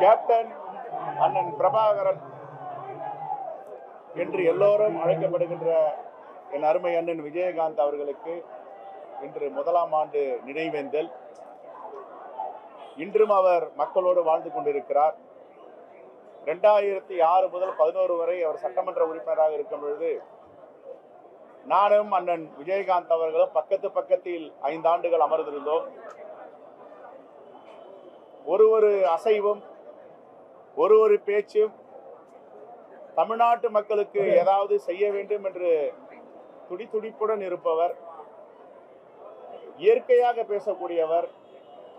Captain அண்ணன் பிரபாகரன் என்று எல்லோரும் அழைக்கப்படுகின்ற என் அருமை அண்ணன் விஜயகாந்த் அவர்களுக்கு இன்று முதலாம் ஆண்டு நினைவேந்தல். இன்றும் அவர் மக்களோடு வாழ்ந்து கொண்டிருக்கிறார். ரெண்டாயிரத்தி ஆறு முதல் பதினோரு வரை அவர் சட்டமன்ற உறுப்பினராக இருக்கும் பொழுது நானும் அண்ணன் விஜயகாந்த் அவர்களும் பக்கத்து பக்கத்தில் ஐந்து ஆண்டுகள் அமர்ந்திருந்தோம். ஒரு ஒரு அசைவும் ஒரு ஒரு பேச்சும் தமிழ்நாட்டு மக்களுக்கு ஏதாவது செய்ய வேண்டும் என்று துடிதுடிப்புடன் இருப்பவர் இயற்கையாக பேசக்கூடியவர்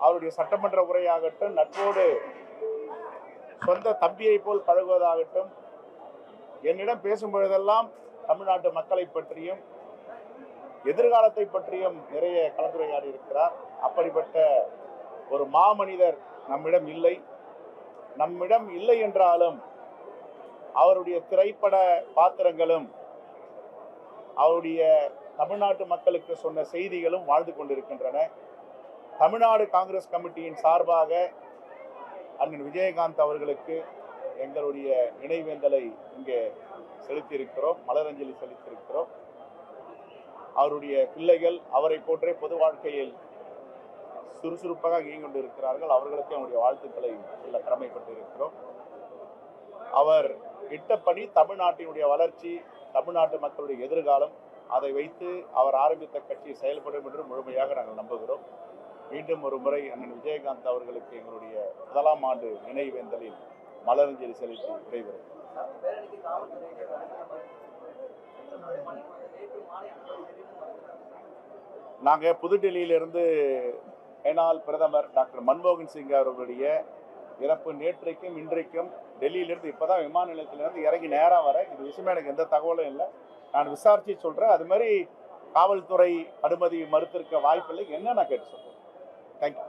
அவருடைய சட்டமன்ற உரையாகட்டும் நட்போடு சொந்த தம்பியை போல் பழகுவதாகட்டும் என்னிடம் பேசும் பொழுதெல்லாம் தமிழ்நாட்டு மக்களை பற்றியும் எதிர்காலத்தை பற்றியும் நிறைய கலந்துரையாடி இருக்கிறார். அப்படிப்பட்ட ஒரு மாமனிதர் நம்மிடம் இல்லை. நம்மிடம் இல்லை என்றாலும் அவருடைய திரைப்பட பாத்திரங்களும் அவருடைய தமிழ்நாட்டு மக்களுக்கு சொன்ன செய்திகளும் வாழ்ந்து கொண்டிருக்கின்றன. தமிழ்நாடு காங்கிரஸ் கமிட்டியின் சார்பாக அண்ணன் விஜயகாந்த் அவர்களுக்கு எங்களுடைய நினைவேந்தலை இங்கே செலுத்தியிருக்கிறோம் மலரஞ்சலி செலுத்தியிருக்கிறோம். அவருடைய பிள்ளைகள் அவரை போன்றே பொது வாழ்க்கையில் சுறுசுறுப்பாக இயங்கிக் கொண்டிருக்கிறார்கள். அவர்களுக்கு என்னுடைய வாழ்த்துக்களை சொல்ல கடமைப்பட்டிருக்கிறோம். அவர் இட்ட பணி தமிழ்நாட்டினுடைய வளர்ச்சி தமிழ்நாட்டு மக்களுடைய எதிர்காலம் அதை வைத்து அவர் ஆரம்பித்த கட்சி செயல்படும் என்று முழுமையாக நாங்கள் நம்புகிறோம். மீண்டும் ஒரு முறை அண்ணன் விஜயகாந்த் அவர்களுக்கு எங்களுடைய முதலாம் ஆண்டு நினைவேந்தலில் மலரஞ்சலி செலுத்தி விடைபெறும் நாங்கள் புதுடெல்லியிலிருந்து மேனால் பிரதமர் டாக்டர் மன்மோகன் சிங் அவர்களுடைய இறப்பு நேற்றைக்கும் இன்றைக்கும் டெல்லியிலிருந்து இப்போ தான் விமான நிலையத்திலிருந்து இறங்கி நேராக வர இது விஷயமா எனக்கு எந்த தகவலும் இல்லை. நான் விசாரித்து சொல்கிறேன் அது மாதிரி காவல்துறை அனுமதி மறுத்திருக்க வாய்ப்பில்லை. என்ன நான் கேட்டு சொல்கிறேன் தேங்க்யூ